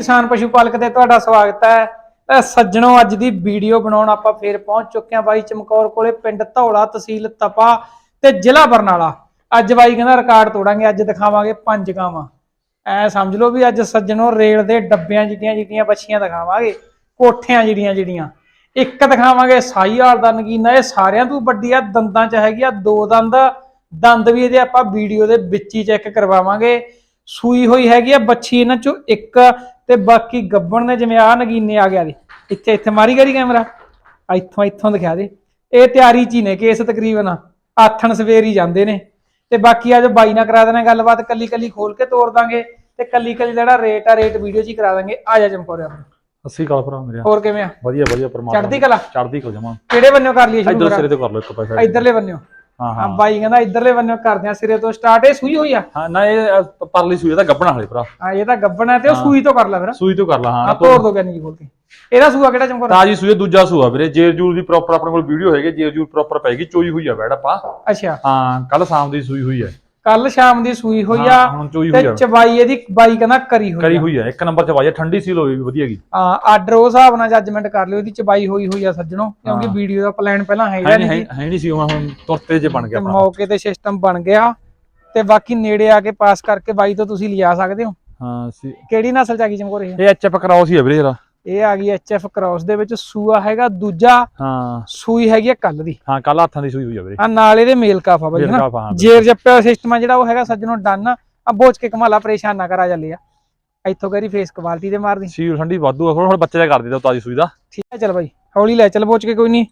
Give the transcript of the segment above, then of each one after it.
ਕਿਸਾਨ ਪਸ਼ੂ ਪਾਲਕ ਤੇ ਤੁਹਾਡਾ ਸਵਾਗਤ ਹੈ। ਅਹ ਸੱਜਣੋ, ਅੱਜ ਦੀ ਵੀਡੀਓ ਬਣਾਉਣ ਆਪਾਂ ਫੇਰ ਪਹੁੰਚ ਚੁੱਕੇ ਹਾਂ ਬਾਈ ਚਮਕੌਰ ਕੋਲੇ, ਪਿੰਡ ਧੌਲਾ ਤਹਿਸੀਲ ਤਪਾ ਤੇ ਜ਼ਿਲ੍ਹਾ ਬਰਨਾਲਾ। ਅੱਜ ਬਾਈ ਕਹਿੰਦਾ ਰਿਕਾਰਡ ਤੋੜਾਂਗੇ, ਅੱਜ ਦਿਖਾਵਾਂਗੇ ਪੰਜ ਗਾਵਾਂ। ਐ ਸਮਝ ਲਓ ਵੀ ਅੱਜ ਸੱਜਣੋ ਰੇਲ ਦੇ ਡੱਬਿਆਂ ਜਿਹੜੀਆਂ ਜਿਹੜੀਆਂ ਬੱਚੀਆਂ ਦਿਖਾਵਾਂਗੇ, ਕੋਠਿਆਂ ਜਿਹੜੀਆਂ ਜਿਹੜੀਆਂ। ਇੱਕ ਦਿਖਾਵਾਂਗੇ ਸਾਈਵਾਲ ਦਾ ਨਗੀਨਾ, ਇਹ ਸਾਰਿਆਂ ਤੋਂ ਵੱਡੀ ਆ, ਦੰਦਾਂ ਚ ਹੈਗੀ ਆ ਦੋ ਦੰਦ। ਦੰਦ ਵੀ ਇਹਦੇ ਆਪਾਂ ਵੀਡੀਓ ਦੇ ਵਿੱਚ ਹੀ ਚੈੱਕ ਕਰਵਾਵਾਂਗੇ। ਸੂਈ ਹੋਈ ਹੈਗੀ ਆ ਬੱਚੀ ਇਹਨਾਂ ਚੋਂ ਇੱਕ ਤੇ ਬਾਕੀ ਗੱਬਣ ਨੇ ਜਿਵੇਂ ਆ ਨਗੀਨੇ ਆ ਗਿਆ ਦੇ ਇੱਥੇ ਇੱਥੇ ਮਾਰੀ ਗਰੀ ਕੈਮਰਾ। ਆ ਇੱਥੋਂ ਇੱਥੋਂ ਦਿਖਾ ਦੇ। ਇਹ ਤਿਆਰੀ ਚ ਹੀ ਨੇ ਕੇਸ ਤਕਰੀਬਨ। ਆਥਣ ਸਵੇਰ ਹੀ ਜਾਂਦੇ ਨੇ। ਤੇ ਬਾਕੀ ਅੱਜ ਬਾਈ ਨਾਲ ਕਰਾ ਦੇਣਾ ਗੱਲਬਾਤ ਕੱਲੀ ਕੱਲੀ ਖੋਲ ਕੇ ਤੋੜ ਦਾਂਗੇ। ਤੇ ਕੱਲੀ ਕੱਲੀ ਜਿਹੜਾ ਰੇਟ ਆ ਰੇਟ ਵੀਡੀਓ 'ਚ ਹੀ ਕਰਾ ਦਾਂਗੇ। ਆ ਜਾ ਚੰਪੋਰਿਆ ਅੱਸੀ ਕਾਲ ਭਰਾ ਮੇਰੇ ਹੋਰ ਕਿਵੇਂ ਆ? ਵਧੀਆ ਵਧੀਆ ਪਰਮਾਤਮਾ ਚੜ੍ਹਦੀ ਕਲਾ? ਚੜ੍ਹਦੀ ਕਲਾ ਜਮਾ। ਕਿਹੜੇ ਬੰਨਿਓ ਕਰ ਲਈਏ ਸ਼ੁਰੂ ਇਧਰ ਸਿਰੇ ਤੋਂ ਕਰ ਲਓ ਇੱਕ ਪੈਸਾ। ਇਧਰਲੇ ਬੰਨਿਓ। ਹਾਂ ਆ ਹਾਂ ਬਾਈ ਕਹਿੰਦਾ ਇਧਰਲੇ ਬੰਨਿਓ ਕਰਦੇ ਆ ਸਿਰੇ ਤੋਂ ਸਟਾਰਟ ਇਹ ਸੂਈ ਹੋਈ ਆ? ਹਾਂ ਨਾ ਇਹ ਅ, ਪਰਲੀ ਸੂਈ ਦਾ ਗੱਬਣਾ ਹਲੇ ਭਰਾ। ਆ ਇਹ ਤਾਂ ਗੱਬਣ ਹੈ ਤੇ ਉਹ ਹਾਂ। ਸੂਈ ਤੋਂ ਕਰ ਲੈ ਫਿਰ। ਸੂਈ ਤੋਂ ਕਰ ਲਾ ਆ ਹਾਂ ਤੋੜ ਦੋ ਕਹਿੰਦੀ ਖੋਲ ਕੇ ਇਹਦਾ ਸੂਆ ਕਿਹੜਾ ਚੰਪੋਰਾ ਤਾਜੀ ਸੂਈ ਆ, ਦੂਜਾ ਸੂਆ ਵੀਰੇ। ਜੇਰ ਜੂਰ ਦੀ ਪ੍ਰੋਪਰ ਆਪਣੇ ਕੋਲ ਵੀਡੀਓ ਹੈਗੀ ਜੇਰ ਜੂਰ ਪ੍ਰੋਪਰ ਪੈਗੀ ਚੋਈ ਹੋਈ ਆ ਬੈੜ ਆਪਾਂ। ਅੱਛਾ। ਹਾਂ ਕੱਲ ਸ਼ਾਮ ਦੀ ਸੂਈ ਹੋਈ ਹੈ ਕੱਲ ਸ਼ਾਮ ਦੀ ਸੂਈ ਹੋਈ ਆ ਹਾਂ, ਹੁਣ ਚੋਈ ਹੋਈ ਤੇ ਆ। ਚਬਾਈ ਇਹਦੀ ਬਾਈ ਕਹਿੰਦਾ ਕਰੀ ਹੋਈ ਕਰੀ ਆ। ਹੋਈ ਹੈ ਇੱਕ ਨੰਬਰ ਚ ਵਾਜਾ ਠੰਡੀ ਸੀਲ ਹੋਈ ਵੀ ਵਧੀਆ ਗਈ ਆ ਆਰਡਰ ਉਸ ਹਿਸਾਬ ਨਾਲ ਜੱਜਮੈਂਟ ਕਰ ਲਿਓ ਇਹਦੀ ਚਬਾਈ ਹੋਈ ਹੋਈ ਆ ਸੱਜਣੋ ਕਿਉਂਕਿ ਹਾਂ। ਵੀਡੀਓ ਦਾ ਪਲਾਨ ਪਹਿਲਾਂ ਹੈ ਹੈ ਨਹੀਂ ਨਹੀਂ ਹੈ ਨਹੀਂ ਸੀ ਉਹ ਹੁਣ ਤੁਰਤੇ ਜੇ ਬਣ ਤੇ ਗਿਆ ਆਪਣਾ ਮੌਕੇ ਤੇ ਸਿਸਟਮ ਬਣ ਗਿਆ ਤੇ ਬਾਕੀ ਨੇੜੇ ਆ ਕੇ ਪਾਸ ਕਰਕੇ ਬਾਈ ਤੋਂ ਤੁਸੀਂ ਲਿਜਾ ਸਕਦੇ ਹੋ। ਹਾਂ ਸੀ ਕਿਹੜੀ ਨਸਲ ਚ ਆ ਗਈ ਚਮਕੋਰੇ ਇਹ? ਐਚਐਫ ਕਰਾਉਸ ਹੀ ਹੈ ਵੀਰੇ ਜਰਾ ਇਹ ਆ ਗਈ ਐਚਐਫ ਕ੍ਰਾਸ ਦੇ ਵਿੱਚ ਸੂਆ ਹੈਗਾ ਦੂਜਾ ਹਾਂ। ਸੂਈ ਹੈਗੀ ਆ ਕੱਲ ਦੀ। ਹਾਂ ਕੱਲ ਹੱਥਾਂ ਦੀ ਸੂਈ ਹੋਈ ਆ ਵੀਰੇ। ਆ ਨਾਲ ਇਹਦੇ ਮੇਲ ਕਾਫਾ ਬਾਈ ਹਨਾ? ਕਾਫ, ਹਾਂ, ਜੇਰ ਜੱਪਿਆ ਸਿਸਟਮ ਆ ਜਿਹੜਾ ਉਹ ਹੈਗਾ ਸੱਜਣੋ ਡਨ। ਆ ਬੋਚ ਕੇ ਕਮਾਲਾ ਪਰੇਸ਼ਾਨ ਨਾ ਕਰਾ ਚੱਲੇ ਆ। ਇੱਥੋਂ ਕਰੀ ਫੇਸ ਕੁਆਲਿਟੀ ਦੇ ਮਾਰਦੀ। ਸੀਲ ਠੰਡੀ ਵਾਧੂ ਆ ਥੋੜਾ ਬੱਚੇ ਦਾ ਕਰ ਦਿੱਤਾ ਤਾਜੀ ਸੂਈ ਦਾ। ਠੀਕ ਹੈ ਚਲ ਬਾਈ ਹੌਲੀ ਲੈ ਚੱਲ ਬੋਚ ਕੇ ਕੋਈ ਨਹੀਂ।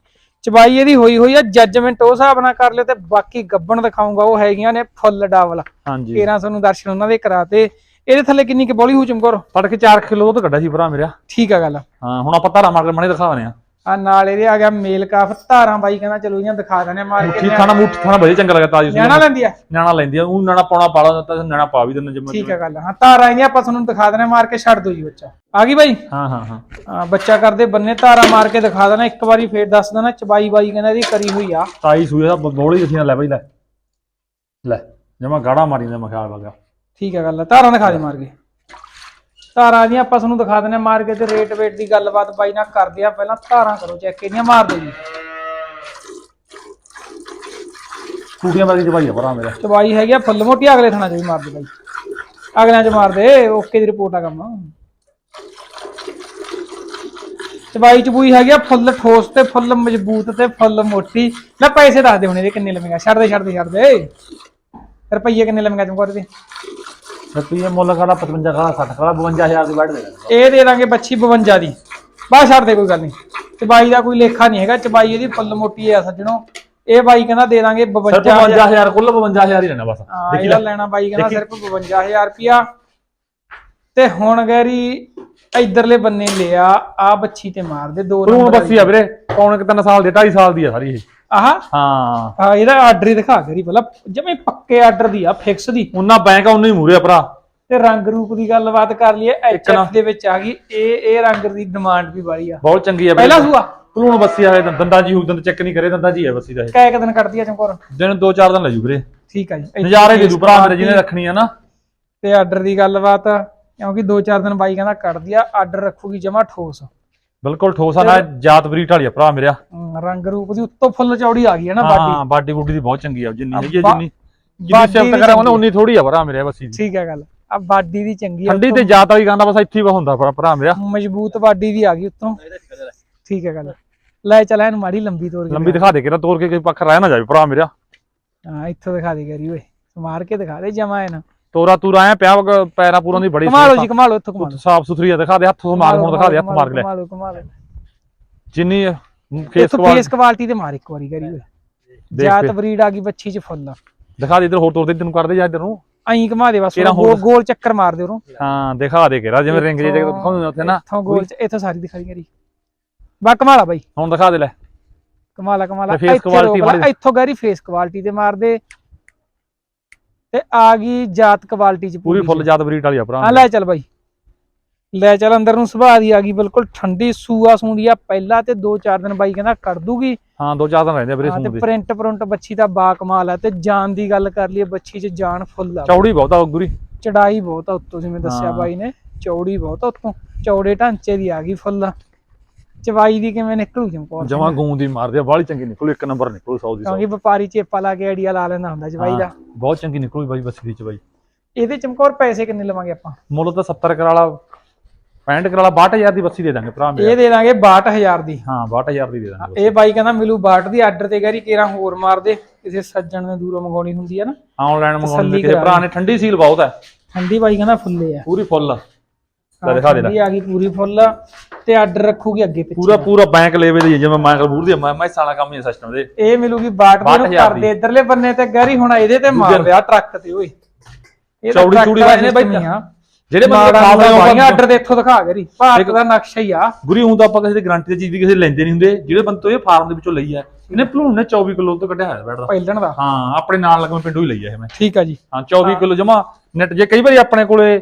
ਚਬਾਈ ਇਹਦੀ ਹੋਈ ਹੋਈ ਆ ਜੱਜਮੈਂਟ ਉਹ ਹਿਸਾਬ ਨਾਲ ਕਰ ਲਿਓ ਤੇ ਬਾਕੀ ਗੱਬਣ ਦਿਖਾਉਂਗਾ ਉਹ ਹੈਗੀਆਂ ਨੇ ਫੁੱਲ ਡਾਵਲ ਹਾਂਜੀ। 13 ਤੁਹਾਨੂੰ ਦਰਸ਼ਨ ਉਹਨਾਂ ਦੇ ਕਰਾਤੇ। ਇਹਦੇ ਥੱਲੇ ਕਿੰਨੀ ਕਿ ਬੋਲੀ ਹੋ ਚਮਕੌਰ? ਤੜਕੇ 4 ਕਿਲੋ ਤੋਂ ਕੱਢਿਆ ਸੀ ਭਰਾ ਮੇਰਾ। ਠੀਕ ਆ ਗੱਲ। ਹਾਂ ਹੁਣ ਆਪਾਂ ਧਾਰਾ ਮਾਰ ਕੇ ਮਣੇ ਦਿਖਾਵਨੇ ਆ ਆ ਨਾਲ ਇਹਦੇ ਆ ਗਿਆ ਮੇਲ ਕਾਫ ਧਾਰਾਂ ਬਾਈ ਕਹਿੰਦਾ ਚਲੋ ਇਹਨਾਂ ਦਿਖਾ ਦਨੇ ਮਾਰ ਕੇ ਮੁੱਠੀ ਥਾਣਾ ਮੁੱਠ ਥਾਣਾ ਵਧੀਆ ਚੰਗਾ ਲੱਗਾ ਤਾਜੀ ਨਿਆਣਾ ਲੈਂਦੀ ਆ? ਨਿਆਣਾ ਲੈਂਦੀ ਆ ਉਹ ਨਿਆਣਾ ਪਾਉਣਾ ਪਾਲਾ ਤਾਂ ਨਿਆਣਾ ਪਾ ਵੀ ਦਿੰਦੇ ਜਿਵੇਂ ਠੀਕ ਆ ਗੱਲ ਹਾਂ ਧਾਰਾਂ ਆਈਆਂ ਆਪਾਂ ਤੁਹਾਨੂੰ ਦਿਖਾ ਦਨੇ ਮਾਰ ਕੇ ਛੱਡ ਦੋ ਜੀ ਬੱਚਾ। ਆ ਗਈ ਬਾਈ? ਹਾਂ ਹਾਂ ਹਾਂ। ਆ ਬੱਚਾ ਕਰਦੇ ਬੰਨੇ ਧਾਰਾਂ ਮਾਰ ਕੇ ਦਿਖਾ ਦੇਣਾ ਇੱਕ ਵਾਰੀ ਫੇਰ ਦੱਸ ਦੇਣਾ ਚਬਾਈ ਬਾਈ ਕਹਿੰਦਾ ਇਹਦੀ ਕਰੀ ਹੋਈ ਆ। ਤਾਜੀ ਸੂਈ ਦਾ ਬੋਲੀ ਜਥੀਆਂ ਲੈ ਬਈ ਲੈ। ਲੈ ਜਮਾ ਗਾੜਾ ਮਾਰੀ ਦਾ ਮਖਿਆਲ ਵਗਾ ਠੀਕ ਆ ਗੱਲ ਧਾਰਾਂ ਦਿਖਾ ਦੇ ਮਾਰ ਕੇ। ਧਾਰਾਂ ਦੀਆਂ ਆਪਾਂ ਤੁਹਾਨੂੰ ਦਿਖਾ ਹਾਂ ਮਾਰ ਕੇ ਤੇ ਰੇਟ ਵੇਟ ਦੀ ਗੱਲਬਾਤ ਬਾਈ ਨਾਲ ਕਰਦੇ ਆ ਪਹਿਲਾਂ ਧਾਰਾਂ ਕਰੋ ਚੈੱਕ ਇਹਦੀਆਂ ਮਾਰ ਦਿਓ ਜੀ। ਟੂਟੀਆਂ ਵਾਲੀ ਜਵਾਈ ਆ ਭਰਾ ਮੇਰਾ। ਹੈਗੀ ਆ ਫੁੱਲ ਮੋਟੀ ਅਗਲੇ ਥਾਣਾ ਚ ਵੀ ਮਾਰ ਦੇ ਬਾਈ। ਅਗਲਿਆਂ ਚ ਮਾਰ ਦੇ ਓਕੇ ਦੀ ਰਿਪੋਰਟ ਆ ਕੰਮ। ਚਬਾਈ ਚਬੂਈ ਹੈਗੀ ਆ ਫੁੱਲ ਠੋਸ ਤੇ ਫੁੱਲ ਮਜ਼ਬੂਤ ਤੇ ਫੁੱਲ ਮੋਟੀ। ਲੈ ਪੈਸੇ ਦੱਸ ਦੇ ਹੁਣ ਇਹਦੇ ਕਿੰਨੇ ਲਵੇਂਗਾ। ਛੱਡ ਦੇ ਛੱਡ ਦੇ ਛੱਡ ਦੇ। ਰੁਪਈਏ ਕਿੰਨੇ ਲਵੇਂਗਾ ਚਮਕੌਰ ਦੇ ਰੁਪਈਏ ਮੁੱਲ ਕਾਲਾ 55 ਕਾਲਾ 60 ਕਾਲਾ 52000 ਦੀ ਵੱਢ ਦੇ ਇਹ ਦੇ ਦਾਂਗੇ ਬੱਚੀ 52 ਦੀ। ਬਸ ਛੱਡ ਦੇ ਕੋਈ ਗੱਲ ਨਹੀਂ। ਚਬਾਈ ਦਾ ਕੋਈ ਲੇਖਾ ਨਹੀਂ ਹੈਗਾ। ਚਬਾਈ ਇਹਦੀ ਫੁੱਲ ਮੋਟੀ ਆ ਸੱਜਣੋ। ਇਹ ਬਾਈ ਕਹਿੰਦਾ ਦੇ ਦਾਂਗੇ ਸਿਰਫ 52000 52000 ਕੁੱਲ 52000 ਹੀ ਲੈਣਾ ਬਸ। ਦੇਖੀ ਲੈ। ਲੈਣਾ ਬਾਈ ਕਹਿੰਦਾ ਸਿਰਫ 52000 ਰੁਪਿਆ ਤੇ ਹੁਣ ਗੈਰੀ ਇਧਰਲੇ ਬੰਨੇ ਲਿਆ ਆ ਬੱਚੀ ਤੇ ਮਾਰ ਦੇ ਦੋ ਨੰਬਰ ਬੱਸੀ ਆ ਵੀਰੇ। ਪੌਣ ਕਿ 3 ਸਾਲ ਦੀ 2.5 ਸਾਲ ਦੀ ਆ ਸਾਰੀ ਇਹ। ਆਹ? ਹਾਂ। ਆ ਇਹਦਾ ਆਰਡਰ ਹੀ ਦਿਖਾ ਗਰੀ ਪਹਿਲਾਂ। ਜਿਵੇਂ ਪੱਕੇ ਆਰਡਰ ਦੀ ਆ ਫਿਕਸ ਦੀ। ਉਹਨਾਂ ਬੈਂਕ ਆ ਉਹਨਾਂ ਹੀ ਮੂਰੇ ਭਰਾ। ਤੇ ਰੰਗ ਰੂਪ ਦੀ ਗੱਲਬਾਤ ਕਰ ਲਈਏ ਐਚਐਫ ਦੇ ਵਿੱਚ ਆ ਗਈ। ਇਹ ਇਹ ਰੰਗ ਦੀ ਡਿਮਾਂਡ ਵੀ ਵਾਲੀ ਆ। ਬਹੁਤ ਚੰਗੀ ਆ ਪਹਿਲਾ ਸੂਆ। ਭਰੂਣ ਬੱਸੀ ਆ ਇਹ ਦੰਦਾਂ ਜੀ ਹੂ ਦੰਦ ਚੈੱਕ ਨਹੀਂ ਕਰੇ ਦੰਦਾਂ ਜੀ ਆ ਬੱਸੀ ਦਾ ਇਹ। ਕੈ ਦਿਨ ਕੱਢਦੀ ਆ ਚਮਕੌਰ। ਦਿਨ 2-4 ਦਿਨ ਲੈ ਜੂ ਵੀਰੇ। ਠੀਕ ਆ ਜੀ। ਨਜ਼ਾਰੇ ਦੇ ਦੂ ਭਰਾ ਮੇਰੇ ਜਿਹਨੇ ਰੱਖਣੀ ਆ ਨਾ। ਤੇ ਆਰਡਰ ਦੀ ਗੱਲਬਾਤ ਕਿਉਂਕਿ 2-4 ਦਿਨ ਬਾਈ ਕਹਿੰਦਾ ਕੱਢਦੀ ਆ ਆਰਡਰ ਰੱਖੂਗੀ ਜਮਾ ਠੋਸ। ਬਿਲਕੁਲ ਠੋਸਾ ਨਾ ਜਾਤ ਬਰੀਟ ਵਾਲੀ ਆ ਭਰਾ ਮੇਰਾ ਰੰਗ ਰੂਪ ਦੀ ਉੱਤੋਂ ਫੁੱਲ ਚੌੜੀ ਆ ਗਈ ਹੈ ਨਾ ਬਾਡੀ ਹਾਂ ਬਾਡੀ। ਬੂਡੀ ਦੀ ਬਹੁਤ ਚੰਗੀ ਆ ਜਿੰਨੀ ਹੈਗੀ ਆ, ਜਿੰਨੀ ਜਿੰਨੀ ਬਾਡੀ ਸਿਫਤ ਵੀ ਕਰਾਂਗਾ ਨਾ ਚੰਗੀ। ਉਨੀ ਥੋੜੀ ਆ ਭਰਾ ਮੇਰੇ ਬੱਸੀ ਦੀ ਠੀਕ ਹੈ ਗੱਲ। ਆ ਬਾਡੀ ਦੀ ਚੰਗੀ ਆ ਠੰਡੀ ਤੇ ਜਾਤ ਵਾਲੀ ਗਾਂਦਾ ਬਸ ਇੱਥੇ ਹੀ ਹੁੰਦਾ ਭਰਾ- ਮੇਰਾ ਮਜ਼ਬੂਤ ਬਾਡੀ ਦੀ ਆ ਗਈ ਉੱਤੋਂ। ਠੀਕ ਹੈ ਗੱਲ। ਲੈ ਚੱਲ ਇਹਨੂੰ ਮਾੜੀ ਲੰਬੀ ਤੋਰ ਕੇ ਲੰਬੀ ਦਿਖਾ ਦੇ ਕੇ ਨਾ ਤੋੜ ਕੇ ਕੋਈ ਪੱਖ ਰਹਿ ਨਾ ਜਾਵੇ ਭਰਾ ਮੇਰਾ ਹਾਂ ਇੱਥੋਂ ਦਿਖਾ ਦੇ ਗਰੀ ਓਏ। ਮਾਰ ਕੇ ਦਿਖਾ ਦੇ ਜਮਾ ਇਹਨਾਂ ਤੋਰਾ ਤੂਰਾ ਆਇਆ ਪਿਆ ਵਾ, ਪੈਰਾਂ ਪੂਰਾਂ ਦੀ ਬੜੀ ਕਮਾਲੋ ਜੀ ਕਮਾਲੋ ਇੱਥੋਂ ਕਮਾਲੋ ਸਾਫ਼ ਸੁਥਰੀ ਆ ਦਿਖਾ ਦੇ ਹੱਥੋਂ ਮਾਰ ਹੁਣ ਦਿਖਾ ਦੇ ਹੱਥ ਮਾਰ ਲੈ। ਕਮਾਲੋ ਕਮਾਲੋ ਜਿੰਨੀ ਫੇਸ ਇੱਥੋਂ ਫੇਸ ਕੁਆਲਿਟੀ ਤੇ ਮਾਰ ਇੱਕ ਵਾਰੀ ਗਰੀ ਓਏ ਜਾਤ ਫੇਰ। ਬਰੀਡ ਆ ਗਈ ਬੱਚੀ ਚ ਫੁੱਲ। ਦਿਖਾ ਦੇ ਇਧਰ ਹੋਰ ਤੋਰ ਦੇ ਤੈਨੂੰ ਕਰਦੇ ਜਾ ਇਧਰ ਨੂੰ। ਐਂ ਘੁਮਾ ਦੇ ਬਸ ਕਿਹੜਾ ਗੋਲ ਹੋਰ? ਗੋਲ ਚੱਕਰ ਮਾਰ ਦੇ ਉਹਨੂੰ। ਹਾਂ ਦਿਖਾ ਦੇ ਕਿਹੜਾ ਜਿਵੇਂ ਰਿੰਗ ਜੇ ਇੱਥੋਂ- ਦਿਖਾਉਂਦੇ ਨੇ ਉੱਥੇ ਨਾ। ਇੱਥੋਂ ਗੋਲ ਚ ਇੱਥੋਂ ਸਾਰੀ ਦਿਖਾਈ ਗਰੀ ਬਾ ਕਮਾਲਾ ਬਾਈ। ਹੁਣ ਦਿਖਾ ਦੇ ਲੈ। ਕਮਾਲਾ ਕਮਾਲਾ ਤੇ face ਇੱਥੇ quality ਰੋਕ ਲਾ, ਵਾਲੀ- ਇੱਥੋਂ ਗੈਰੀ ਫੇਸ ਕੁਆਲਿਟੀ ਤੇ ਮਾਰ ਦੇ। ਤੇ ਆ ਗਈ ਜਾਤ ਕੁਆਲਿਟੀ ਚ ਪੂਰੀ ਫੁੱਲ। ਜਾਤ ਬਰੀਟ ਵਾਲੀ ਆ ਭਰਾ। ਆ ਲੈ ਚੱਲ ਬਾਈ। ਲੈ ਚੱਲ ਅੰਦਰ ਨੂੰ ਸੁਭਾਅ ਦੀ ਆ ਗਈ ਬਿਲਕੁਲ ਠੰਡੀ ਸੂਆ ਸੂੰਦੀ ਆ। ਪਹਿਲਾਂ ਤੇ 2-4 ਦਿਨ ਬਾਈ ਕਹਿੰਦਾ ਕੱਢ ਦੂਗੀ। ਹਾਂ ਦੋ ਚਾਰ ਦਿਨ ਰਹਿੰਦੇ ਆ ਵੀਰੇ ਹਾਂ, ਤੇ ਪ੍ਰਿੰਟ ਪ੍ਰਿੰਟ ਬੱਚੀ ਦਾ ਬਾ ਕਮਾਲ ਆ ਤੇ ਜਾਨ ਦੀ ਗੱਲ ਕਰ ਲਈਏ ਬੱਚੀ 'ਚ ਜਾਨ ਫੁੱਲ ਆ। ਚੌੜੀ ਬਹੁਤ ਆ ਗੁਰੀ ਚੜਾਈ ਬਹੁਤ ਆ ਉੱਤੋਂ ਜਿਵੇਂ ਦੱਸਿਆ ਹਾਂ। ਬਾਈ ਨੇ। ਚੌੜੀ ਬਹੁਤ ਆ ਉੱਤੋਂ। ਚੌੜੇ ਢਾਂਚੇ ਦੀ ਆ ਗਈ ਫੁੱਲ। ਚਵਾਈ ਦੀ ਕਿਵੇਂ ਨਿਕਲੂ ਚਮਕੌਰ? ਜਮਾ ਗੂੰ ਦੀ ਮਾਰਦੇ ਆ ਬਾਹਲੀ ਚੰਗੀ ਨਿਕਲੂ ਇੱਕ ਨੰਬਰ ਨਿਕਲੂ 100 ਦੀ 100 ਕਿਉਂਕਿ ਵਪਾਰੀ ਚੇਪਾ ਲਾ ਕੇ ਆਈਡੀਆ ਲਾ ਲੈਂਦਾ ਹੁੰਦਾ ਚਵਾਈ ਦਾ। ਬਹੁਤ ਚੰਗੀ ਨਿਕਲੂ ਬਾਈ ਬੱਸੀ ਦੀ ਚ ਬਾਈ ਇਹਦੇ ਚਮਕੌਰ ਪੈਸੇ ਕਿੰਨੇ ਲਵਾਂਗੇ ਆਪਾਂ? ਮੁੱਲ ਤਾਂ 70 ਕਰਾਲਾ 65 ਕਰਾਲਾ 62000 ਦੀ ਬੱਸੀ ਦੇ ਦਾਂਗੇ ਭਰਾ ਮੇਰੇ। ਇਹ ਦੇ ਦਾਂਗੇ 62000 ਦੀ। ਹਾਂ 62000 ਦੀ ਦੇ ਦਾਂਗੇ ਇਹ ਬਾਈ ਕਹਿੰਦਾ ਮਿਲੂ 62 ਦੀ ਆਰਡਰ ਤੇ ਗਰੀ ਕੇਰਾ ਹੋਰ ਮਾਰ ਦੇ ਕਿਸੇ ਸੱਜਣ ਨੇ ਦੂਰੋਂ ਮੰਗਾਉਣੀ ਹੁੰਦੀ ਹੈ ਨਾ। ਆਨਲਾਈਨ ਮੰਗਾਉਣ ਕਿਸੇ ਭਰਾ ਨੇ ਠੰਡੀ ਸੀਲ ਬਹੁਤ ਹੈ। ਠੰਡੀ ਬਾਈ ਕਹਿੰਦਾ ਫੁੱਲੇ ਆ। ਪੂਰੀ ਫੁੱਲ। ਲੈ ਦਿਖਾ ਦੇ ਲੈ ਠੰਡੀ ਆ ਗਈ ਪੂਰੀ ਫੁੱਲ ਤੇ ਆਰਡਰ ਰੱਖੂਗੀ ਅੱਗੇ ਪਿੱਛੇ ਪੂਰਾ ਪੂਰਾ ਬੈਂਕ ਲੈਵੇ ਦੀ ਜਿਵੇਂ ਮੈਂ ਬੂਰ ਦੀ ਮੈਂ ਮੈਂ ਸਾਲਾ ਕੰਮ ਹੀ ਸਿਸਟਮ ਦੇ। ਇਹ ਮਿਲੂਗੀ 62 ਦੀ ਨੂੰ 62,000 ਕਰਦੇ ਇਧਰਲੇ ਬੰਨੇ ਤੇ ਗਰੀ ਹੁਣ ਇਹਦੇ ਤੇ ਮਾਰ ਲਿਆ ਟਰੱਕ ਤੇ ਓਏ। ਇਹ ਚੌੜੀ ਚੂੜੀ ਨੇ ਬਾਈ ਆ। ਜਿਹੜੇ ਬੰਦੇ ਖਾਵੇ ਉਹ ਆਰਡਰ ਦੇ ਇੱਥੋਂ ਦਿਖਾ ਗਰੀ ਭਾਰਤ ਦਾ ਨਕਸ਼ਾ ਹੀ ਆ। ਗੁਰੀ ਹੁੰਦਾ ਆਪਾਂ ਕਿਸੇ ਦੀ ਗਾਰੰਟੀ ਦੀ ਚੀਜ਼ ਦੀ ਕਿਸੇ ਲੈਂਦੇ ਨਹੀਂ ਹੁੰਦੇ। ਜਿਹੜੇ ਬੰਦੇ ਤੋਂ ਇਹ ਫਾਰਮ ਦੇ ਵਿੱਚੋਂ ਲਈ ਹੈ ਇਹਨੇ ਭਲੂਣ ਨੇ 24 ਕਿਲੋ ਤੋਂ ਕੱਢਿਆ ਹੋਇਆ ਬੈਠਦਾ। ਪਹਿਲਣ ਦਾ। ਹਾਂ ਆਪਣੇ ਨਾਲ ਲੱਗਵੇਂ ਪਿੰਡੋਂ ਹੀ ਲਈ ਹੈ ਇਹ ਮੈਂ। ਠੀਕ ਆ ਜੀ। ਹਾਂ 24 ਕਿਲੋ ਜਮਾ। ਨੈਟ ਜੇ ਕਈ ਵਾਰੀ ਆਪਣੇ ਕੋਲੇ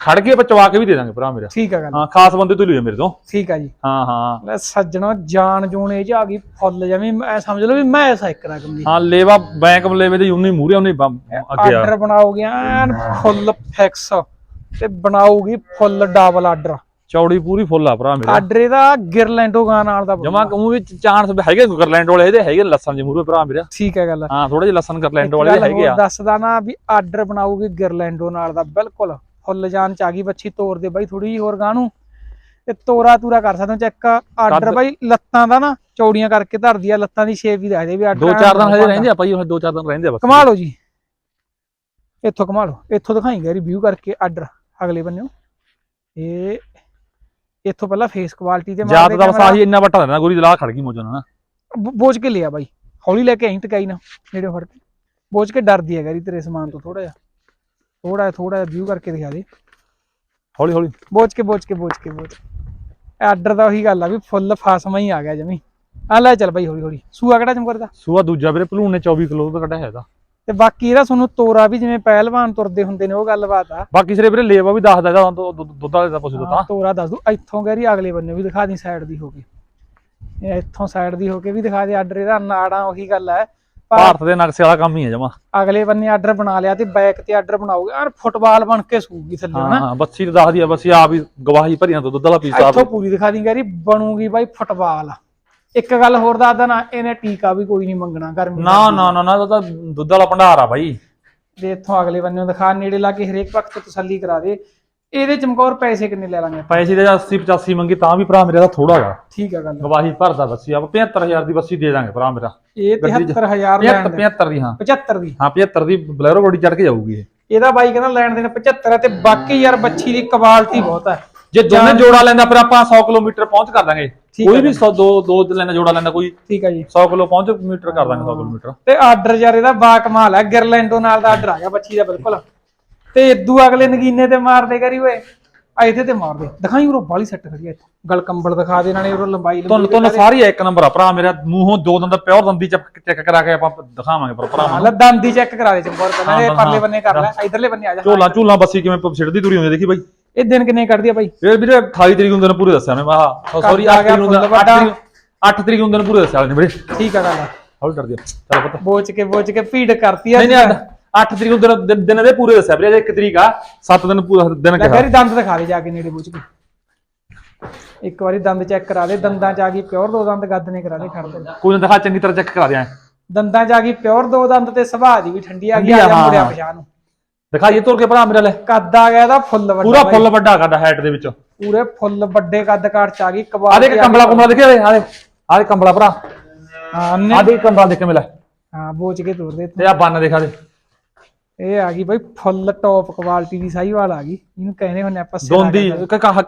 ਖੜ ਗਏ ਪਚਵਾ ਕੇ ਵੀ ਦੇ ਦਾਂਗੇ ਭਰਾ ਮੇਰਾ। ਠੀਕ ਆ ਗੱਲ। ਹਾਂ ਖਾਸ ਬੰਦੇ ਤੋਂ ਲਿਓ ਮੇਰੇ ਤੋਂ। ਠੀਕ ਆ ਜੀ। ਹਾਂ ਹਾਂ। ਲੈ ਸੱਜਣੋ ਜਾਨ ਜੂਨ ਇਹ ਚ ਆ ਗਈ ਫੁੱਲ ਜਮੀ ਐ ਸਮਝ ਲਓ ਵੀ ਮੈਂ ਸਾਈਕ ਰਕਮ ਦੀ ਹਾਂ ਲੇਵਾ ਬੈਂਕ ਲੇਵੇ ਦੇ ਉਨੀ ਮੂਰੇ ਉਨੀ ਅੱਗੇ ਆਰਡਰ ਬਣਾਓਗੇ ਐਨ ਫੁੱਲ ਫਿਕਸ ਤੇ ਬਣਾਉਗੀ ਫੁੱਲ ਡਬਲ ਆਰਡਰ ਚੌੜੀ ਪੂਰੀ ਫੁੱਲ ਆ ਭਰਾ ਮੇਰਾ। ਆਰਡਰ ਇਹਦਾ ਗਿਰਲੈਂਡੋ ਗਾਂ ਨਾਲ ਦਾ ਜਮਾ ਕਮੂ ਵਿੱਚ ਚਾਂਸ ਹੈਗੇ ਗਰਲੈਂਡ ਵਾਲੇ ਇਹਦੇ ਹੈਗੇ ਲਸਣ ਦੇ ਮੂਰੇ ਭਰਾ ਮੇਰਾ। ਠੀਕ ਹੈ ਗੱਲ। ਹਾਂ ਥੋੜੇ ਜਿਹਾ ਲਸਣ ਗਰਲੈਂਡ ਵਾਲੇ ਹੈਗੇ ਆ। ਦੱਸਦਾ ਨਾ ਵੀ ਆਰਡਰ ਬਣਾਉਗੀ ਗਿਰਲੈਂਡੋ ਨਾਲ ਦਾ ਬਿਲਕੁਲ। ਫੁੱਲ ਜਾਨ ਚ ਆ ਗਈ ਬੱਚੀ ਤੋਰ ਦੇ ਬਾਈ ਥੋੜੀ ਜਿਹੀ ਹੋਰ ਗਾਂ ਨੂੰ। ਤੇ ਤੋਰਾ ਤੂਰਾ ਕਰ ਸਕਦੇ ਹੋ ਚੈੱਕ ਆਰਡਰ ਬਾਈ ਲੱਤਾਂ ਦਾ ਨਾ ਚੌੜੀਆਂ ਕਰਕੇ ਧਰਦੀ ਆ ਲੱਤਾਂ ਦੀ ਸ਼ੇਪ ਵੀ ਦੱਸਦੇ ਵੀ ਆਰਡਰ ਦੋ ਚਾਰ ਦਿਨ ਹਜੇ ਰਹਿੰਦੇ ਆ ਭਾਈ ਉਹ ਦੋ ਚਾਰ ਦਿਨ ਰਹਿੰਦੇ ਆ ਬਸ। ਕਮਾ ਲਓ ਜੀ। ਇੱਥੋਂ ਕਮਾ ਲਓ ਇੱਥੋਂ ਦਿਖਾਈ ਗਈ ਰਿਵਿਊ ਕਰਕੇ ਆਰਡਰ ਅਗਲੇ ਬੰਨਿਓ ਇਹ ਇੱਥੋਂ ਪਹਿਲਾਂ ਫੇਸ ਕੁਆਲਿਟੀ ਤੇ ਜਾਤ ਦਾ ਵਸਾ ਹੀ ਇੰਨਾ ਵੱਟਾ ਦੇਣਾ ਗੁਰੀ ਦਲਾ ਖੜ ਗਈ ਮੋਜਨ ਨਾ। ਬੋਝ ਕੇ ਲਿਆ ਬਾਈ। ਹੌਲੀ ਲੈ ਕੇ ਆਈ ਟਕਾਈ ਨਾ ਨੇੜੇ ਫੜ ਕੇ। ਬੋਝ ਕੇ ਡਰਦੀ ਹੈ ਗਰੀ ਤੇਰੇ ਸਮਾਨ ਤੋਂ ਥੋੜਾ ਜਿਹਾ। ਥੋੜਾ ਥੋੜਾ ਵਿਊ ਕਰਕੇ ਦਿਖਾ ਦੇ। ਹੌਲੀ ਹੌਲੀ। ਬੋਝ ਕੇ ਬੋਝ ਕੇ ਬੋਝ ਕੇ ਬੋਝ ਆਰਡਰ ਦਾ ਉਹੀ ਗੱਲ ਆ ਵੀ ਫੁੱਲ ਫਾਸਮਾ ਹੀ ਆ ਗਿਆ ਜਮੀ। ਆ ਲੈ ਚੱਲ ਬਾਈ ਹੌਲੀ ਹੌਲੀ। ਸੂਆ ਕਿਹੜਾ ਚਮਕਰ ਦਾ ਸੂਆ ਦੂਜਾ ਵੀਰੇ ਭਲੂਣ ਨੇ 24 ਕਿਲੋ ਦਾ ਕੱਢਿਆ ਹੈਗਾ। ਤੇ ਬਾਕੀ ਇਹਦਾ ਤੁਹਾਨੂੰ ਤੋਰਾ ਵੀ ਜਿਵੇਂ ਪਹਿਲਵਾਨ ਤੁਰਦੇ ਹੁੰਦੇ ਨੇ ਉਹ ਗੱਲਬਾਤ ਆ। ਬਾਕੀ ਸਿਰੇ ਵੀਰੇ ਲੇਵਾ ਵੀ ਦੱਸਦਾ ਹੈਗਾ ਦੁੱਧ ਵਾਲੇ ਦਾ ਪਸ਼ੂ ਦਾ ਤੋਰਾ ਦੱਸ ਦੂ। ਇੱਥੋਂ ਗੈਰੀ ਅਗਲੇ ਬੰਨੇ ਵੀ ਦਿਖਾ ਦੀ ਸਾਈਡ ਦੀ ਹੋ ਕੇ। ਇਹ ਇੱਥੋਂ ਸਾਈਡ ਦੀ ਹੋ ਕੇ ਵੀ ਦਿਖਾ ਦੇ ਆਰਡਰ ਇਹਦਾ ਨਾੜਾਂ ਉਹੀ ਗੱਲ ਹੈ ਪਰ ਭਾਰਤ ਦੇ ਨਕਸ਼ੇ ਵਾਲਾ ਕੰਮ ਹੀ ਹੈ ਜਮਾ। ਅਗਲੇ ਬੰਨੇ ਆਰਡਰ ਬਣਾ ਲਿਆ ਤੇ ਬੈਕ ਤੇ ਆਰਡਰ ਬਣਾਓਗੇ। ਯਾਰ ਫੁੱਟਬਾਲ ਬਣ ਕੇ ਸੂਗੀ ਥੱਲੇ ਹਾਂ ਨਾ। ਹਾਂ ਬੱਸੀ ਤਾਂ ਦੱਸਦੀ ਆ ਬੱਸੀ ਆਪ ਹੀ ਗਵਾਹੀ ਭਰੀਆਂ ਤੋਂ ਦੁੱਧ ਵਾਲਾ ਪੀਸ ਆਪ ਇੱਥੋਂ ਪੂਰੀ ਦਿਖਾ ਦੀ ਗੈਰੀ ਬਣੂਗੀ ਬਾਈ ਫੁੱਟਬਾਲ। ਇੱਕ ਗੱਲ ਹੋਰ ਦੱਸਦਾ ਨਾ ਇਹਨੇ ਟੀਕਾ ਵੀ ਕੋਈ ਨਹੀਂ ਮੰਗਣਾ ਗਰਮੀ ਨਾ ਨਾ ਨਾ ਨਾ ਉਹ ਤਾਂ ਦੁੱਧ ਵਾਲਾ ਭੰਡਾਰ ਆ ਬਾਈ। ਦੇ ਇੱਥੋਂ ਅਗਲੇ ਬੰਨੇ ਦਿਖਾ ਨੇੜੇ ਲਾ ਕੇ ਹਰੇਕ ਵਕਤ ਤੇ ਤਸੱਲੀ ਕਰਾ ਦੇ। ਇਹਦੇ ਚਮਕੌਰ ਪੈਸੇ ਕਿੰਨੇ ਲੈ ਲਾਂਗੇ ਪੈਸੇ ਦੇ 80 85 ਮੰਗੀ ਤਾਂ ਵੀ ਭਰਾ ਮੇਰੇ ਦਾ ਥੋੜਾ ਹੈਗਾ ਠੀਕ ਆ ਗੱਲ ਗਵਾਹੀ ਭਰਦਾ ਬੱਸੀ ਆਪ 75000 ਦੀ ਬੱਸੀ ਦੇ ਦਾਂਗੇ ਭਰਾ ਮੇਰਾ। ਇਹ ਗੱਡੀ 'ਚ 73000 ਲੈਣ 75 75 ਦੀ ਹਾਂ। 75 ਦੀ। ਹਾਂ 75 ਦੀ ਬਲੈਰੋ ਗੱਡੀ ਚੜ ਕੇ ਜਾਊਗੀ ਇਹ। ਇਹਦਾ ਬਾਈ ਕਹਿੰਦਾ ਲੈਣ ਦੇਣ 75 ਹੈ ਤੇ ਬਾਕੀ ਯਾਰ ਬੱਚੀ ਦੀ ਕੁਆਲਿਟੀ ਬਹੁਤ ਹੈ ਜੇ ਦੋਨੇ ਜੋੜਾ ਲੈਂਦਾ ਫਿਰ ਆਪਾਂ 100 ਕਿਲੋਮੀਟਰ ਪਹੁੰਚ ਕਰ ਦਾਂਗੇ। ਕੋਈ ਵੀ 100 ਦੋ ਦੋ ਲੈਣਾ ਜੋੜਾ ਲੈਂਦਾ ਕੋਈ। ਠੀਕ ਹੈ ਜੀ। 100 ਕਿਲੋ ਪਹੁੰਚ ਮੀਟਰ ਕਰ ਦਾਂਗੇ 100 ਕਿਲੋਮੀਟਰ। ਤੇ ਆਰਡਰ ਯਾਰ ਇਹਦਾ ਬਾ ਕਮਾਲ ਹੈ ਗਿਰਲੈਂਡੋ ਨਾਲ ਦਾ ਆਰਡਰ ਆ ਗਿਆ ਬੱਚੀ ਦਾ ਬਿਲਕੁਲ। ਤੇ ਇਦੂ ਅਗਲੇ ਨਗੀਨੇ ਤੇ ਮਾਰਦੇ ਕਰੀ ਓਏ। ਆ ਇੱਥੇ ਤੇ ਮਾਰਦੇ। ਦਿਖਾਈ ਉਰੋਂ ਬਾਲੀ ਸੈੱਟ ਖੜੀ ਇੱਥੇ। ਗਲ ਕੰਬਲ ਦਿਖਾ ਦੇ ਨਾਲੇ ਉਰੋਂ ਲੰਬਾਈ ਤੁਹਾਨੂੰ ਲੰਬੀ ਤੁਹਾਨੂੰ ਸਾਰੀ ਇੱਕ ਨੰਬਰ ਆ। ਭਰਾ ਮੇਰਾ ਮੂੰਹੋਂ ਦੋ ਦੰਦ ਪਿਓਰ ਦੰਦੀ ਚੈੱਕ ਚੈੱਕ ਕਰਾ ਕੇ ਆਪਾਂ ਦਿਖਾਵਾਂਗੇ ਪਰ ਭਰਾ ਹਾਂ ਲੈ ਦੰਦੀ ਚੈੱਕ ਕਰਾ ਦੇ ਚੰਬਰ ਪਹਿਲਾਂ ਇਹ ਪਰਲੇ। ਬੰਨੇ ਕਰ ਲੈ ਇਧਰਲੇ ਬੰਨੇ ਆ ਜਾ। ਝੋਲਾ ਝੂਲਾ ਬੱਸੀ ਕਿਵੇਂ ਛਿੜਦੀ ਤੁਰੀ ਹੁੰਦੀ ਦੇਖੀ ਬਾਈ। ਇਹ ਦਿਨ ਕਿੰਨੇ ਕੱਢਦੀ ਆ ਬਾਈ? ਫੇਰ ਵੀਰੇ 28 ਤਰੀਕ ਨੂੰ ਦਿਨ ਪੂਰੇ ਦੱਸਿਆ ਮੈਂ ਆਹ ਸੌਰੀ ਆ 8 ਗਿਆ ਤਰੀਕ ਨੂੰ ਫੁੱਲ 8 ਵੱਡਾ। ਤਰੀਕ 8 ਤਰੀਕ ਨੂੰ ਦਿਨ ਪੂਰੇ ਦੱਸਿਆ ਨੇ ਵੀਰੇ। ਠੀਕ ਆ ਗੱਲ ਹੌਲ ਕਰ ਦਿਓ ਚਲ ਪਤਾ। ਬੋਚ ਕੇ ਬੋਚ ਕੇ ਭੀੜ ਕਰਤੀ ਆ। ਨਹੀਂ ਨਹੀਂ 8 ਤਰੀਕ ਨੂੰ ਦਿਨ- ਦਿਨ ਦਿਨ ਦੇ ਪੂਰੇ ਦੱਸਿਆ ਵੀਰੇ ਅਜੇ 1 ਤਰੀਕ ਆ। 7 ਦਿਨ ਪੂਰਾ ਦਿਨ ਲੈ ਕਿਹਾ। ਫੇਰ ਦੰਦ ਦਿਖਾ ਦੇ ਜਾ ਕੇ ਨੇੜੇ ਬੋਚ ਕੇ। ਇੱਕ ਵਾਰੀ ਦੰਦ ਚੈੱਕ ਕਰਾ ਦੇ ਦੰਦਾਂ ਚ ਆ ਗਈ ਪਿਓਰ ਦੋ ਦੰਦ ਗੱਦ ਨੇ ਕਰਾ ਦੇ ਖੜ ਦੇ। ਕੋਈ ਨਾ ਦਿਖਾ ਚੰਗੀ ਤਰ੍ਹਾਂ ਚੈੱਕ ਕਰਾ ਦਿਆਂ। ਦੰਦਾਂ ਚ ਆ ਗਈ ਪਿਓਰ ਦੋ ਦੰਦ ਤੇ ਸੁਭਾਅ ਦੀ ਵੀ ਠੰਡੀ ਆ ਗਈ ਠੰਡੀ ਆ ਆ, ਜਾ ਹਾਂ, ਮੁੜਿਆ। ਪਛਾਣ ਨੂੰ। ਦਿਖਾਈਏ ਤੁਰ ਕੇ ਭਰਾ ਮੇਰਾ ਲੈ ਕੱਦ ਆ ਗਿਆ ਇਹਦਾ ਫੁੱਲ ਵੱਡਾ ਪੂਰਾ ਬਾਈ। ਫੁੱਲ ਵੱਡਾ ਕਰਦਾ ਹੈਟ ਦੇ ਵਿੱਚ। ਪੂਰੇ ਫੁੱਲ ਵੱਡੇ ਕੱਦ ਕਾਠ ਚ ਆ ਗਈ ਆ ਕਬਾਲ ਦੇਖ ਕੰਬਲਾ ਕੁੰਬਲਾ ਦੇਖਿਆ ਵੇ ਆ ਦੇ ਆ ਦੇ ਕੰਬਲਾ ਭਰਾ। ਹਾਂ ਆ ਨੇ- ਦੇ ਕੰਬਲਾ ਦੇਖ ਮਿਲਾ ਹਾਂ ਬੋਚ ਕੇ ਤੋਰ ਦੇ ਤੇ ਆ ਬੰਨ ਦੇਖਾ ਦੇ। ਇਹ ਆ ਗਈ ਬਾਈ ਫੁੱਲ ਟੌਪ ਕੁਆਲਿਟੀ ਦੀ ਸਾਈਵਾਲ ਆ ਗਈ। ਇਹਨੂੰ ਕਹਿੰਦੇ ਹੁੰਨੇ ਆਪਾਂ ਦੋਂਦੀ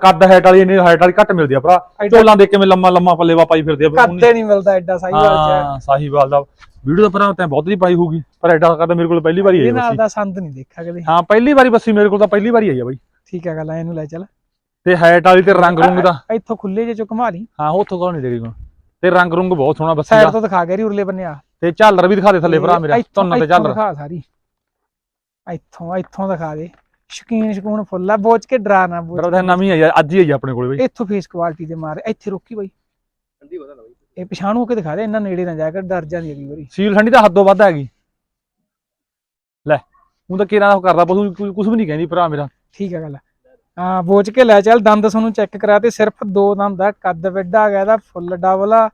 ਕੱਦ ਹੈਟ ਵਾਲੀ ਇਹਨੇ ਹੈਟ ਵਾਲੀ ਘੱਟ ਮਿਲਦੀ ਆ ਭਰਾ। ਝੋਲਾਂ ਦੇਖ ਕੇ ਮੈਂ ਲੰਮਾ ਲੰਮਾ ਪੱਲੇਵਾ ਪਾਈ ਫਿਰਦੇ ਆ ਕੱਦੇ ਨਹੀਂ ਮਿਲਦਾ ਐਡਾ ਸਾਈਵਾਲ ਚ। ਹਾਂ ਸਾਹੀਵਾਲ ਦਾ। ਵੀਡੀਓ ਦਾ ਭਰਾ ਤਾਂ ਬਹੁਤ ਦੀ ਪਾਈ ਹੋਊਗੀ ਪਰ ਐਡਾ ਕਰਦਾ ਮੇਰੇ ਕੋਲ ਪਹਿਲੀ ਵਾਰੀ ਆਈ ਇਹ ਨਾਲ ਦਾ ਸੰਦ ਨਹੀਂ ਦੇਖਿਆ ਕਦੇ। ਹਾਂ ਪਹਿਲੀ ਵਾਰੀ ਬੱਸੀ ਮੇਰੇ ਕੋਲ ਤਾਂ ਪਹਿਲੀ ਵਾਰੀ ਆਈ ਆ ਬਾਈ। ਠੀਕ ਹੈ ਗੱਲ ਇਹਨੂੰ ਲੈ ਚੱਲ। ਤੇ ਹੈਟ ਵਾਲੀ ਤੇ ਰੰਗ ਰੁੰਗ ਦਾ। ਇੱਥੋਂ ਖੁੱਲੇ ਜੇ ਚੁ ਘੁਮਾ ਲਈ। ਹਾਂ ਉੱਥੋਂ ਕੌਣ ਨਹੀਂ ਦੇਖੀ ਤੇ ਰੰਗ ਰੁੰਗ ਬਹੁਤ ਸੋਹਣਾ ਬੱਸੀ ਸਾਈਡ ਦਾ। ਤੋਂ ਦਿਖਾ ਗੈਰੀ ਉਰਲੇ ਬੰਨੇ ਆ ਤੇ ਝਾਲਰ ਵੀ ਦਿਖਾ ਦੇ ਥੱਲੇ ਭਰਾ ਮੇਰਾ। ਤੁੰਨ ਤੇ ਝਾਲਰ। ਦਿਖਾ ਸਾਰੀ। ਇੱਥੋਂ ਇੱਥੋਂ ਦਿਖਾ ਦੇ। ਸ਼ਕੀਨ ਸ਼ਕੂਨ ਫੁੱਲਾ ਬੋਚ ਕੇ ਡਰਾ ਨਾ ਬੋਚ ਡਰ ਨਵੀਂ ਆਈ ਆ ਅੱਜ ਹੀ ਆਈ ਆ ਆਪਣੇ ਕੋਲ ਬਈ। ਇੱਥੋਂ ਫੇਸ ਕੁਆਲਿਟੀ ਦੇ ਮਾਰ ਇੱਥੇ ਰੋਕੀ ਬਾਈ। ਇਹ ਪਛਾਣੂ ਹੋ ਕੇ ਦਿਖਾ ਦੇ ਇੰਨਾ ਨੇੜੇ ਨਾ ਜਾ ਕੇ ਡਰ ਜਾਂਦੀ ਅਗਲੀ ਵਾਰੀ। ਸੀਲ ਠੰਡੀ ਤਾਂ ਹੱਦੋਂ ਵੱਧ ਹੈਗੀ। ਲੈ ਹੁਣ ਤਾਂ ਕਿਹੜਾ ਕਰਦਾ ਬਸ ਕੁਝ ਵੀ ਨਹੀਂ ਕਹਿੰਦੀ ਭਰਾ ਮੇਰਾ। ਠੀਕ ਹੈ ਗੱਲ ਹਾਂ ਬੋਚ ਕੇ ਲੈ ਚੱਲ ਦੰਦ ਤੁਹਾਨੂੰ ਚੈੱਕ ਕਰਾ ਤੇ ਸਿਰਫ ਦੋ ਦੰਦ ਆ ਕੱਦ ਵੱਡਾ ਗਿਆ ਇਹਦਾ ਫੁੱਲ ਡਬਲ ਆ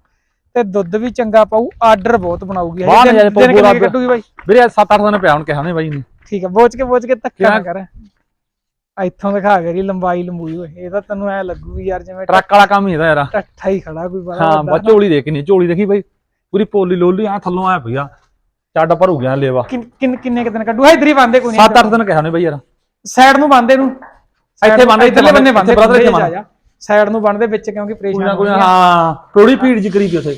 ਤੇ ਦੁੱਧ ਵੀ ਚੰਗਾ ਪਾਊ ਆਰਡਰ ਬਹੁਤ ਬਣਾਊਗੀ। ਹਜੇ ਬਾਹਰ ਦਿਨ- ਕਿੰਨੇ ਕੱਢੂਗੀ ਬਾਈ? ਵੀਰੇ 7-8 ਦਿਨ ਪਿਆ ਹੁਣ ਕਿਹਾ ਨੇ ਬਾਈ ਨੇ। ਠੀਕ ਆ ਬੋਚ ਕੇ ਬੋਚ ਕੇ ਧੱਕਾ ਨਾ? ਕਰ। ਇੱਥੋਂ ਦਿਖਾ ਕਰੀ ਲੰਬਾਈ ਲੰਬੂਈ ਓਏ ਇਹ ਤਾਂ ਤੈਨੂੰ ਐ ਲੱਗੂਗੀ ਯਾਰ ਜਿਵੇਂ ਟਰੱਕ ਵਾਲਾ ਕੰਮ ਹੀ ਇਹਦਾ ਯਾਰ। ਟੱਠਾ ਹੀ ਖੜਾ ਕੋਈ ਬੜਾ ਹਾਂ। ਬਾ ਝੋਲੀ ਦੇ ਕਿੰਨੀ ਝੋਲੀ ਦੇਖੀ ਬਾਈ ਪੂਰੀ ਪੋਲੀ ਲੋਲੀ ਆ ਥੱਲੋਂ ਆਇਆ ਭਈਆ ਚੱਡ ਭਰੂ ਗਿਆ ਲੇਵਾ। ਕਿੰਨ- ਕਿੰਨ ਕੁ ਦਿਨ ਕੱਢੂ? ਇਧਰ ਹੀ ਬੰਦੇ ਕੋਈ ਨਹੀਂ 7-8 ਦਿਨ ਕਿਹਾ ਨੇ ਬਾਈ ਯਾਰ। ਸਾਈਡ ਨੂੰ ਬੰਦੇ ਨੂੰ। ਇੱਥੇ ਬੰਨ੍ਹ, ਇਧਰਲੇ ਬੰਨੇ ਬੰਦੇ brother ਇੱਥੇ ਜਾ ਜਾ। ਸਾਈਡ ਨੂੰ ਬੰਨਦੇ ਵਿੱਚ ਕਿਉਂਕਿ ਪਰੇਸ਼ਾਨ ਕੋਈ ਹਾਂ ਥੋੜੀ ਭੀੜ ਜੀ ਕਰੀ ਪਈ ਉਥੇ।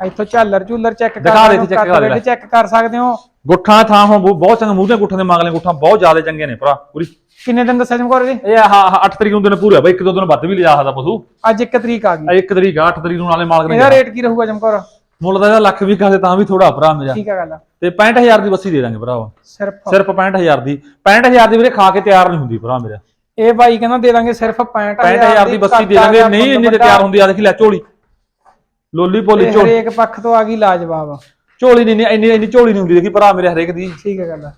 ਇੱਥੋਂ ਝਾਲਰ ਝੂਲਰ ਚੈੱਕ ਕਰ ਦਿਖਾ ਦੇ ਇੱਥੇ check ਕਰ ਲੈ। ਚੈੱਕ ਕਰ ਸਕਦੇ ਹੋ। ਗੁੱਠਾਂ ਥਾਂ ਹੁਣ ਬਹੁਤ- ਚੰਗੇ ਮੂੰਹ ਦੀਆਂ ਗੁੱਠਾਂ ਦੇ ਮਗਲੇ ਗੁੱਠਾਂ ਬਹੁਤ ਜ਼ਿਆਦਾ ਚੰਗੇ ਨੇ ਭਰਾ ਪੂਰੀ। ਕਿੰਨੇ ਦਿਨ ਦੱਸਿਆ ਜਮਕੌਰ ਜੀ? ਇਹ ਹਾਂ 8 ਤਰੀਕ ਨੂੰ ਦਿਨ ਪੂਰਾ ਬਾਈ ਇੱਕ ਦੋ ਦਿਨ ਵੱਧ ਵੀ ਲਿਜਾ ਸਕਦਾ ਪਸ਼ੂ। ਅੱਜ 1 ਤਰੀਕ ਆ ਗਈ। 1 ਤਰੀਕ 8 ਤਰੀਕ ਨੂੰ ਨਾਲੇ ਮਾਲਕ ਨੇ ਇਹਦਾ। ਰੇਟ ਕੀ ਰਹੂਗਾ ਜਮਕੌਰ ਮੁੱਲ ਦਾ ਇਹਦਾ ਲੱਖ ਵੀ ਕਹਦੇ ਤਾਂ ਵੀ ਥੋੜਾ ਭਰਾ ਮੇਰਾ ਠੀਕ ਆ ਗੱਲ ਤੇ 65000 ਦੀ ਬੱਸੀ ਦੇ ਦਾਂਗੇ ਭਰਾਵਾ। ਸਿਰਫ। ਸਿਰਫ 65000 ਦੀ। 65000 ਦੀ ਵੀਰੇ ਖਾ ਕੇ ਤਿਆਰ ਨਹੀਂ ਹੁੰਦੀ ਭਰਾ ਮੇਰਾ। ਇਹ ਬਾਈ ਕਹਿੰਦਾ ਦੇ ਦਾਂਗੇ ਸਿਰਫ 65000 65000 ਦੀ ਬੱਸੀ ਦੇ ਦਾਂਗੇ। ਨਹੀਂ ਇੰਨੀ ਤੇ ਤਿਆਰ ਹੁੰਦੀ ਆ ਦੇਖੀ ਲੈ ਝੋਲੀ। ਲੋਲੀ ਪੋਲੀ ਇਹ ਝੋਲੀ। ਹਰੇਕ ਪੱਖ ਤੋਂ ਆ ਗਈ ਲਾਜਵਾਬ। ਝੋਲੀ ਨਹੀਂ ਇੰਨੀ ਇੰਨੀ ਝੋਲੀ ਨਹੀਂ ਹੁੰਦੀ ਦੇਖੀ ਭਰਾ ਮੇਰੇ ਹਰੇਕ ਦੀ। ਠੀਕ ਹੈ ਗੱਲ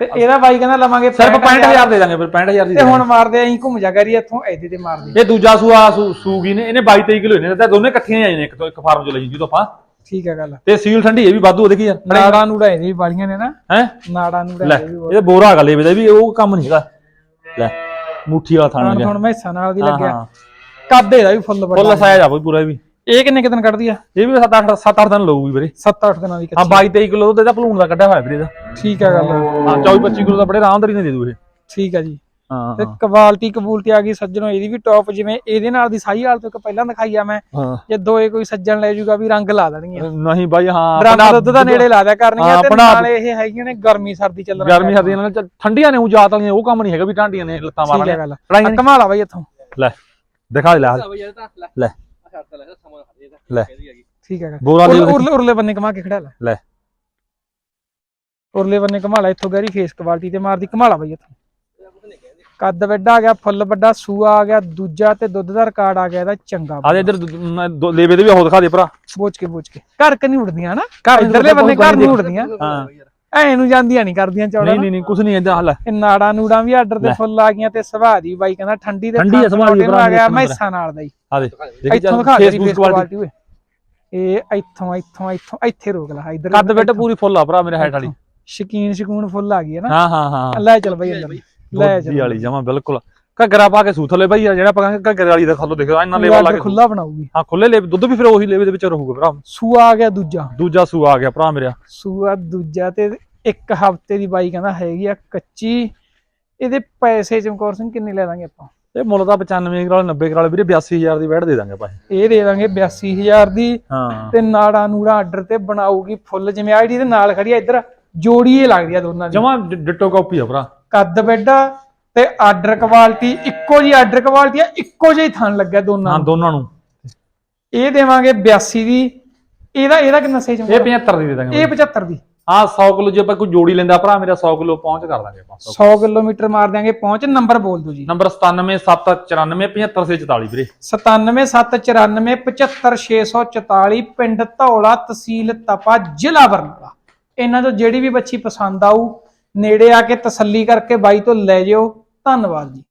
ਤੇ ਇਹਦਾ ਬਾਈ ਕਹਿੰਦਾ ਲਵਾਂਗੇ ਸਿਰਫ 65000 ਦੇ ਦਾਂਗੇ ਫਿਰ 65000 ਦੀ ਤੇ ਹੁਣ ਮਾਰਦੇ ਆਂ ਘੁੰਮ ਜਾ ਕਰੀ ਇੱਥੋਂ ਇਹਦੇ ਤੇ ਮਾਰਦੇ ਇਹ ਦੂਜਾ ਸੂਆ ਸੂ- ਸੂਗੀ ਨੇ ਇਹਨੇ 22 23 ਕਿਲੋ ਨੇ ਤੇ ਦੋਨੇ ਇਕੱਠੀਆਂ ਹੀ ਆਈਆਂ ਨੇ ਇੱਕ ਤੋਂ ਇੱਕ ਫਾਰਮ ਚੋਂ ਲਈ ਜਦੋਂ ਆਪਾਂ। ਠੀਕ ਹੈ ਗੱਲ ਤੇ ਸੀਲ ਠੰਡੀ ਇਹ ਵੀ ਵਾਧੂ ਦੇਖੀ ਯਾਰ। ਨਾੜਾ ਨੂੜਾ ਇਹਦੇ ਵੀ ਵਾਲੀਆਂ ਨੇ ਨਾ। ਹੈ? ਨਾੜਾ ਨੂੜਾ ਲੈ ਇਹਦੇ ਵੀ ਬਹੁਤ। ਇਹ ਬੋਰਾ ਦਾ ਵੀ ਉਹ ਕੰਮ ਨਹੀਂ ਹੈਗਾ। ਲੈ ਮੁੱਠੀ ਵਾਲਾ ਥਾਣਾ ਹੁਣ ਗਿਆ। ਹੁਣ ਮੈਸਾਂ ਨਾਲ ਹਾਂ ਲੱਗਿਆ। ਹਾਂ। ਕੱਦ ਇਹਦਾ ਵੀ ਫੁੱਲ ਫੁੱਲ ਵੱਡਾ ਸਾਇਆ ਜਾ ਬਈ ਪੂਰਾ ਵੀ। ਇਹ ਕਿੰਨੇ ਕੁ ਦਿਨ ਕੱਢਦੀ ਆ? ਇਹ ਵੀ 7 8 7 8 ਦਿਨ ਲਊਗੀ ਵੀਰੇ। 7-8 ਦਿਨਾਂ ਦੀ ਹਾਂ ਕੱਚੀ। 22 23 ਕਿਲੋ ਦੁੱਧ ਇਹਦਾ ਭਲੂਣ ਦਾ ਕੱਢਿਆ ਹੋਇਆ ਵੀਰੇ ਦਾ ਠੀਕ ਹੈ ਗੱਲ ਹਾਂ 24 25 ਕਿਲੋ ਦਾ ਬੜੇ ਆਰਾਮਦਾਰੀ ਨਾਲ ਦੇ ਦੂ ਇਹ। ਠੀਕ ਹੈ ਜੀ। ਹਾਂ ਤੇ ਕੁਆਲਿਟੀ ਕਬੂਲਟੀ ਆ ਗਈ ਸੱਜਣੋ ਇਹਦੀ ਵੀ ਟੌਪ ਜਿਵੇਂ ਇਹਦੇ ਨਾਲ ਦੀ ਸਾਈ ਹਾਲ ਤੋਂ ਇੱਕ ਪਹਿਲਾਂ ਦਿਖਾਈ ਆ ਮੈਂ। ਜੇ ਦੋਏ ਕੋਈ ਸੱਜਣ ਲੈ ਜਾਊਗਾ ਵੀ ਰੰਗ ਲਾ ਦੇਣਗੀਆਂ। ਨਹੀਂ ਬਾਈ ਹਾਂ ਆਪਣਾ ਦੁੱਧ ਦਾ ਨੇੜੇ ਲਾ ਦਿਆ ਕਰਨਗੀਆਂ ਤੇ ਨਾਲ ਇਹ ਹੈਗੀਆਂ ਨੇ ਗਰਮੀ ਸਰਦੀ ਚੱਲਣ ਗਰਮੀ ਸਰਦੀਆਂ ਨਾਲ ਠੰਡੀਆਂ ਨੇ ਉਹ ਜਾਤ ਵਾਲੀਆਂ ਉਹ ਕੰਮ ਨਹੀਂ ਹੈਗਾ ਵੀ ਠੰਡੀਆਂ ਨੇ ਲੱਤਾਂ ਮਾਰਨੀਆਂ। ਕਮਾਲ ਆ ਬਈ ਇੱਥੋਂ। ਲੈ। ਦਿਖਾ ਦੇ ਲੈ। ਲੈ। ਲੈ। ਠੀਕ ਹੈ ਗੱਲ ਬੋਰਾ ਲੈ ਉਰਲੇ ਉਰਲੇ ਬੰਨੇ ਕਮਾ ਕੇ ਖੜਾ ਲੈ। ਲੈ। ਉਰਲੇ ਬੰਨੇ ਕਮਾਲਾ ਇੱਥੋਂ ਗੈਰੀ ਫੇਸ ਕੁਆਲਿਟੀ ਤੇ ਮਾਰਦੀ ਕਮਾਲਾ ਬਈ ਇੱਥੋਂ। ਕੱਦ ਵੱਡਾ ਆ ਗਿਆ ਫੁੱਲ ਵੱਡਾ ਸੂਆ ਆ ਗਿਆ ਦੂਜਾ ਤੇ ਦੁੱਧ ਦਾ ਰਿਕਾਰਡ ਆ ਗਿਆ ਇਹਦਾ ਚੰਗਾ ਆ ਦੇ ਇੱਧਰ ਦੁ- ਮੈਂ ਦੋ- ਲੇਵੇ ਦੇ ਵੀ ਉਹ ਦਿਖਾ ਦੇ ਭਰਾ। ਬੋਚ ਕੇ ਬੋਚ ਕੇ। ਘਰ ਕਿ ਨਹੀਂ ਉੜਦੀਆਂ ਨਾ ਘਰ ਇਧਰਲੇ ਬੰਨੇ ਘਰ ਨਹੀਂ। ਉੜਦੀਆਂ। ਹਾਂ। ਐ ਨੂੰ ਜਾਂਦੀਆਂ ਨਹੀਂ ਕਰਦੀਆਂ ਚੌੜਾ ਨਹੀਂ ਨਹੀਂ ਨਹੀਂ ਕੁਛ ਨਹੀਂ ਇਹਦਾ ਹੱਲ। ਇਹ ਨਾੜਾਂ ਨੂੜਾਂ ਵੀ ਆਰਡਰ ਤੇ। ਫੁੱਲ ਆ ਗਈਆਂ ਤੇ ਸੁਭਾਅ ਦੀ ਬਾਈ ਕਹਿੰਦਾ ਠੰਡੀ ਦੇ ਠੰਡੀ ਆ, ਸੁਭਾਅ ਦੀ ਆ ਗਿਆ ਮੈਸਾਂ ਨਾਲ ਦਾ ਹੀ। ਆ ਦੇ ਦੇਖੀ ਇੱਥੋਂ ਦਿਖਾ ਦੇ ਫੇਸਬੁੱਕ ਫੇਸ ਕੁਆਲਿਟੀ ਓਏ। ਇਹ ਇੱਥੋਂ ਇੱਥੋਂ ਇੱਥੋਂ ਇੱਥੇ ਰੋਕ ਲਾ ਇਧਰ ਕੱਦ ਬੈਠ ਪੂਰੀ ਫੁੱਲ ਆ ਭਰਾ ਮੇਰੇ ਹਾਈਟ ਵਾਲੀ। ਸ਼ਕੀਨ ਸ਼ਕੂਨ ਫੁੱਲ ਆ ਗਈ ਹੈ ਨਾ। ਹਾਂ ਹਾਂ ਹਾਂ। ਲੈ ਚੱਲ ਬਈ ਅੰਦਰ ਲੈ ਚੱਲ। ਵਾਲੀ ਜਮਾ ਬਿਲਕੁਲ। ਘੱਗਰਾ ਪਾ ਕੇ ਸੂਥਲੇ ਬਾਈ ਯਾਰ ਜਿਹੜਾ ਆਪਾਂ ਕਹਿੰਦੇ ਘੱਗਰੇ ਵਾਲੀ ਦਾ ਖੱਲੋ ਦੇਖੋ ਇੰਨਾ ਲੇਵਾ ਲਾ ਕੇ ਖੁੱਲਾ ਬਣਾਉਗੀ ਹਾਂ ਖੁੱਲੇ ਲੇਵੇ ਦੁੱਧ ਵੀ ਫਿਰ ਉਹੀ ਲੇਵੇ ਦੇ ਵਿੱਚ ਰਹੂਗਾ ਭਰਾ। ਸੂਆ ਆ ਗਿਆ ਦੂਜਾ। ਦੂਜਾ ਸੂ ਆ ਗਿਆ ਭਰਾ ਮੇਰਾ। ਸੂਆ ਦੂਜਾ ਤੇ ਇੱਕ ਹਫ਼ਤੇ ਦੀ ਬਾਈ ਕਹਿੰਦਾ ਹੈਗੀ ਆ ਕੱਚੀ। ਇਹਦੇ ਪੈਸੇ ਚਮਕੌਰ ਸਿੰਘ ਕਿੰਨੇ ਲੈ ਦਾਂਗੇ ਆਪਾਂ? ਇਹ ਮੁੱਲ ਦਾ 95 ਕਰਾਲ 90 ਕਰਾਲ ਵੀਰੇ 82000 ਦੀ ਵੈਟ ਦੇ ਦਾਂਗੇ ਆਪਾਂ ਇਹ। ਦੇ ਦਾਂਗੇ 82000 ਦੀ ਹਾਂ। ਤੇ ਨਾੜਾ ਨੂੜਾ ਆਰਡਰ ਤੇ ਬਣਾਉਗੀ ਫੁੱਲ ਜਿਵੇਂ ਆਈਡੀ ਦੇ ਨਾਲ ਖੜੀ ਆ ਇੱਧਰ ਜੋੜੀ ਇਹ ਲੱਗਦੀ ਆ ਦੋਨਾਂ ਦੀ। ਜਮਾ ਡਿੱਟੋ ਕਾਪੀ ਆ ਭਰਾ। ਕੱਦ ਬੈੱਡਾ ਤੇ ਆਰਡਰ ਕੁਆਲਿਟੀ ਇੱਕੋ ਜੀ ਆਰਡਰ ਕੁਆਲਿਟੀ ਆ ਇੱਕੋ ਜਿਹੀ ਥਣ ਲੱਗਿਆ ਦੋਨਾਂ ਹਾਂ ਨੂੰ। ਦੋਨਾਂ ਨੂੰ। ਇਹ ਦੇਵਾਂਗੇ 82 ਦੀ ਇਹਦਾ ਇਹਦਾ ਕਿੰਨਾ ਸਹੀ ਇਹ ਚਮਕੌਰ 75 ਦੀ ਦੇ ਦਾਂਗੇ ਇਹ 75 ਦੀ। ਹਾਂ 100 ਕਿਲੋ ਜੇ ਆਪਾਂ ਕੋਈ ਜੋੜੀ ਲੈਂਦਾ ਭਰਾ ਮੇਰਾ 100 ਕਿਲੋ ਪਹੁੰਚ ਕਰ ਦਾਂਗੇ ਆਪਾਂ 100 ਕਿਲੋਮੀਟਰ ਮਾਰ ਦਿਆਂਗੇ ਪਹੁੰਚ ਨੰਬਰ ਬੋਲ ਦਿਓ ਜੀ। ਨੰਬਰ 9779475644 ਵੀਰੇ। 9779475644 ਪਿੰਡ ਧੌਲਾ ਤਹਿਸੀਲ ਤਪਾ ਜ਼ਿਲ੍ਹਾ ਬਰਨਾਲਾ। ਇਹਨਾਂ ਤੋਂ ਜਿਹੜੀ ਵੀ ਬੱਚੀ ਪਸੰਦ ਆਊ ਨੇੜੇ ਆ ਕੇ ਤਸੱਲੀ ਕਰਕੇ ਬਾਈ ਤੋਂ ਲੈ ਜਿਓ। ਧੰਨਵਾਦ ਜੀ।